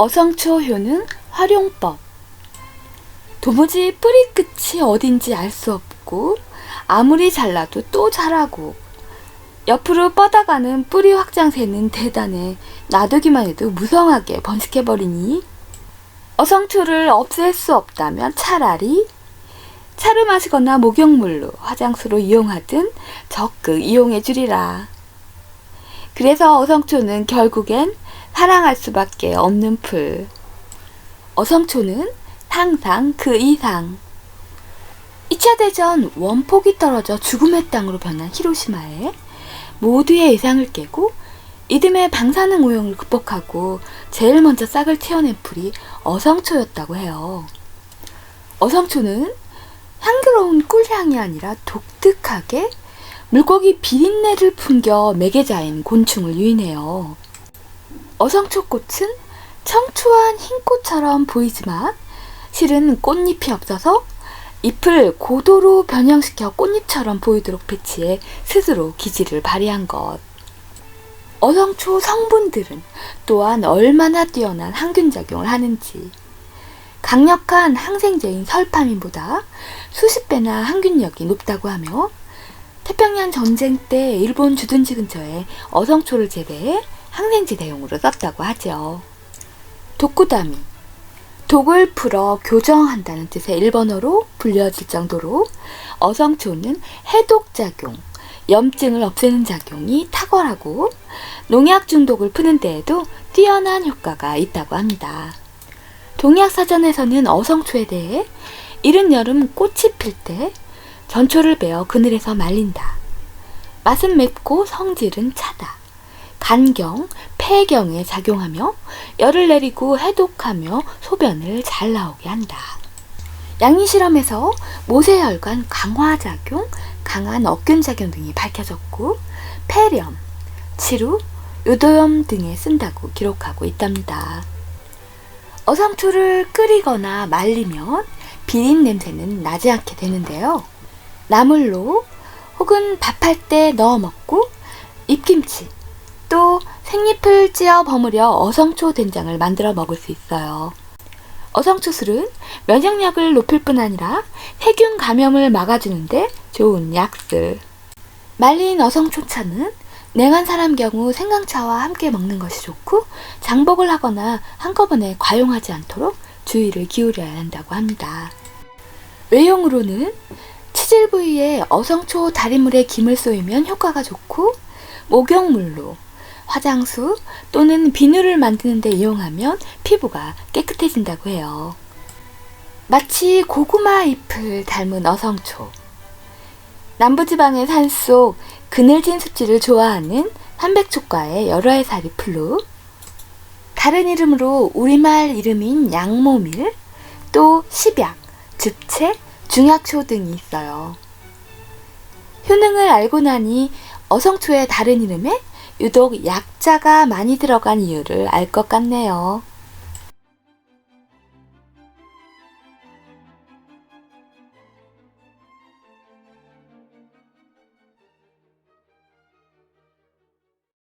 어성초 효능 활용법. 도무지 뿌리 끝이 어딘지 알 수 없고 아무리 잘라도 또 자라고. 옆으로 뻗어가는 뿌리 확장세는 대단해. 놔두기만 해도 무성하게 번식해버리니. 어성초를 없앨 수 없다면 차라리 차로 마시거나 목욕물로 화장수로 이용하든 적극 이용해 주리라. 그래서 어성초는 결국엔 사랑할 수밖에 없는 풀. 어성초는 항상 그 이상. 2차 대전 원폭이 떨어져 죽음의 땅으로 변한 히로시마에 모두의 예상을 깨고 이듬해 방사능 오염을 극복하고 제일 먼저 싹을 틔워낸 풀이 어성초였다고 해요. 어성초는 향기로운 꿀향이 아니라 독특하게 물고기 비린내를 풍겨 매개자인 곤충을 유인해요. 어성초꽃은 청초한 흰꽃처럼 보이지만 실은 꽃잎이 없어서 잎을 고도로 변형시켜 꽃잎처럼 보이도록 배치해 스스로 기질을 발휘한 것. 어성초 성분들은 또한 얼마나 뛰어난 항균작용을 하는지. 강력한 항생제인 설파민보다 수십 배나 항균력이 높다고 하며 태평양 전쟁 때 일본 주둔지 근처에 어성초를 재배해 항생제 대용으로 썼다고 하죠. 독구다미 독을 풀어 교정한다는 뜻의 일본어로 불려질 정도로 어성초는 해독작용, 염증을 없애는 작용이 탁월하고 농약 중독을 푸는 데에도 뛰어난 효과가 있다고 합니다. 동약 사전에서는 어성초에 대해 이른 여름 꽃이 필 때 전초를 베어 그늘에서 말린다. 맛은 맵고 성질은 차다. 간경, 폐경에 작용하며 열을 내리고 해독하며 소변을 잘 나오게 한다. 양리 실험에서 모세혈관 강화 작용, 강한 억균 작용 등이 밝혀졌고 폐렴, 치루, 요도염 등에 쓴다고 기록하고 있답니다. 어성초를 끓이거나 말리면 비린 냄새는 나지 않게 되는데요. 나물로 혹은 밥할 때 넣어 먹고 잎김치 또 생잎을 찧어 버무려 어성초 된장을 만들어 먹을 수 있어요. 어성초술은 면역력을 높일 뿐 아니라 세균 감염을 막아주는데 좋은 약술. 말린 어성초차는 냉한 사람 경우 생강차와 함께 먹는 것이 좋고 장복을 하거나 한꺼번에 과용하지 않도록 주의를 기울여야 한다고 합니다. 외용으로는 치질 부위에 어성초 달인물의 김을 쏘이면 효과가 좋고 목욕물로 화장수 또는 비누를 만드는 데 이용하면 피부가 깨끗해진다고 해요. 마치 고구마 잎을 닮은 어성초. 남부지방의 산 속 그늘진 습지를 좋아하는 한백초과의 여러 해살이 풀로 다른 이름으로 우리말 이름인 양모밀, 또 십약, 즙채, 중약초 등이 있어요. 효능을 알고 나니 어성초의 다른 이름에 유독 약자가 많이 들어간 이유를 알 것 같네요.